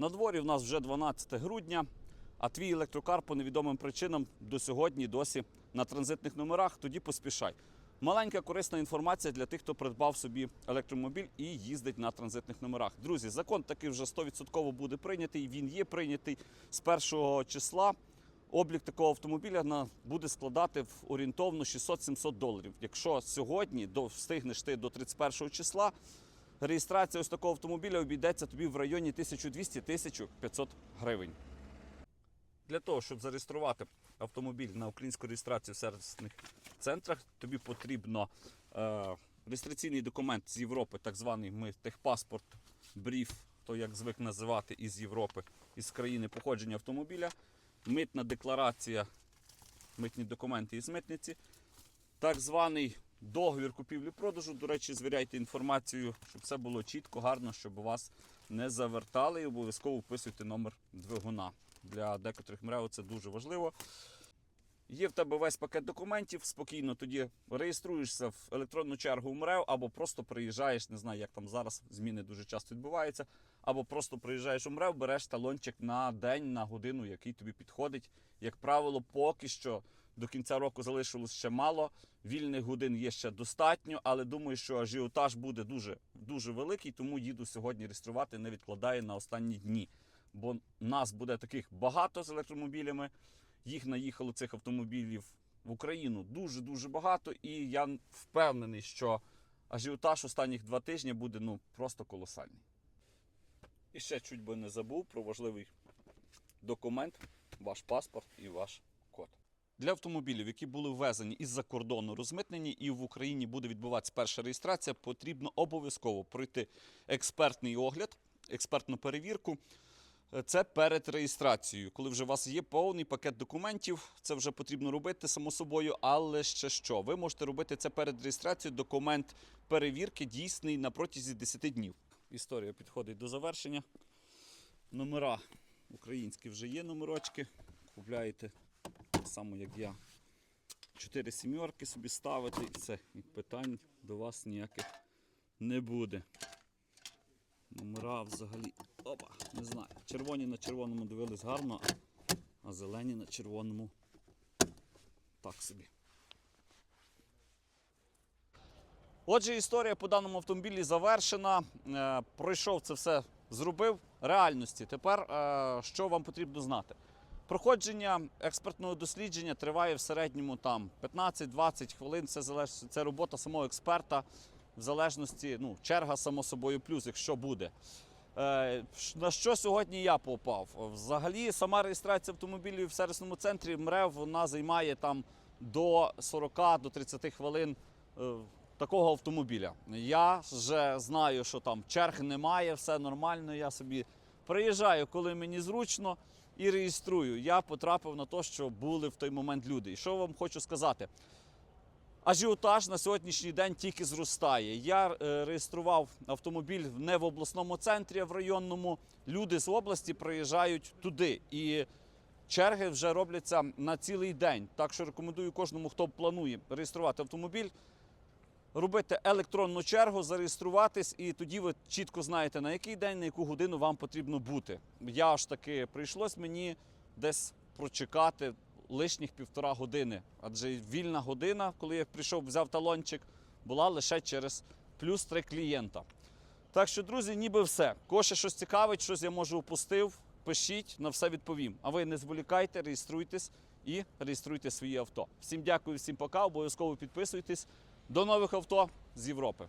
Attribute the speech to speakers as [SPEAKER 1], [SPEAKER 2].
[SPEAKER 1] На дворі в нас вже 12 грудня, а твій електрокар по невідомим причинам до сьогодні досі на транзитних номерах. Тоді поспішай. Маленька корисна інформація для тих, хто придбав собі електромобіль і їздить на транзитних номерах. Друзі, закон таки вже 100% буде прийнятий. Він є прийнятий з першого числа. Облік такого автомобіля буде складати в орієнтовно 600-700 доларів. Якщо сьогодні до, встигнеш ти до 31 числа, реєстрація ось такого автомобіля обійдеться тобі в районі 1200-1500 гривень. Для того, щоб зареєструвати автомобіль на українську реєстрацію в сервісних центрах, тобі потрібно е, реєстраційний документ з Європи, так званий ми техпаспорт, бріф, то як звик називати із Європи, із країни походження автомобіля, митна декларація, митні документи із митниці, так званий договір купівлі-продажу. До речі, звіряйте інформацію, щоб все було чітко, гарно, щоб вас не завертали і обов'язково вписуйте номер двигуна. Для декотрих МРЕО це дуже важливо. Є в тебе весь пакет документів, спокійно тоді реєструєшся в електронну чергу в МРЕО, або просто приїжджаєш, не знаю, як там зараз зміни дуже часто відбуваються, або просто приїжджаєш у МРЕО, береш талончик на день, на годину, який тобі підходить. Як правило, поки що до кінця року залишилось ще мало. Вільних годин є ще достатньо, але думаю, що ажіотаж буде дуже, дуже великий, тому їду сьогодні реєструвати, не відкладаю на останні дні. Бо нас буде таких багато з електромобілями. Їх наїхало цих автомобілів в Україну дуже-дуже багато, і я впевнений, що ажіотаж останніх два тижні буде ну, просто колосальний. І ще чуть би не забув про важливий документ, ваш паспорт і ваш. Для автомобілів, які були ввезені із-за кордону, розмитнені, і в Україні буде відбуватися перша реєстрація, потрібно обов'язково пройти експертний огляд, експертну перевірку. Це перед реєстрацією. Коли вже у вас є повний пакет документів, це вже потрібно робити само собою. Але ще що? Ви можете робити це перед реєстрацією. Документ перевірки дійсний на протязі 10 днів. Історія підходить до завершення. Номера українські вже є номерочки. Купляєте само, як я. Чотири сімерки собі ставите і все. І питань до вас ніяких не буде. Номера взагалі. Опа, не знаю. Червоні на червоному дивились гарно, а- а зелені на червоному так собі. Отже, історія по даному автомобілі завершена. Е, пройшов це все, зробив реальності. Тепер е, що вам потрібно знати? Проходження експертного дослідження триває в середньому там 15-20 хвилин. Це залежить, це робота самого експерта в залежності, ну, черга само собою плюс, якщо буде. Е, на що сьогодні я попав? Взагалі, сама реєстрація автомобілів в сервісному центрі МРЕВ вона займає там до 40 до 30 хвилин е, такого автомобіля. Я вже знаю, що там черг немає, все нормально. Я собі приїжджаю, коли мені зручно, і реєструю. Я потрапив на те, що були в той момент люди. І що вам хочу сказати? Ажіотаж на сьогоднішній день тільки зростає. Я е, реєстрував автомобіль не в обласному центрі, а в районному. Люди з області приїжджають туди. І черги вже робляться на цілий день. Так що рекомендую кожному, хто планує реєструвати автомобіль, робити електронну чергу, зареєструватись, і тоді ви чітко знаєте, на який день, на яку годину вам потрібно бути. Я ж таки прийшлось мені десь прочекати лишніх півтора години. Адже вільна година, коли я прийшов, взяв талончик, була лише через плюс три клієнта. Так що, друзі, ніби все. Кого ще щось цікавить, щось я може упустив, пишіть, на все відповім. А ви не зволікайте, реєструйтесь і реєструйте свої авто. Всім дякую, всім пока. Обов'язково підписуйтесь. До нових авто з Європи.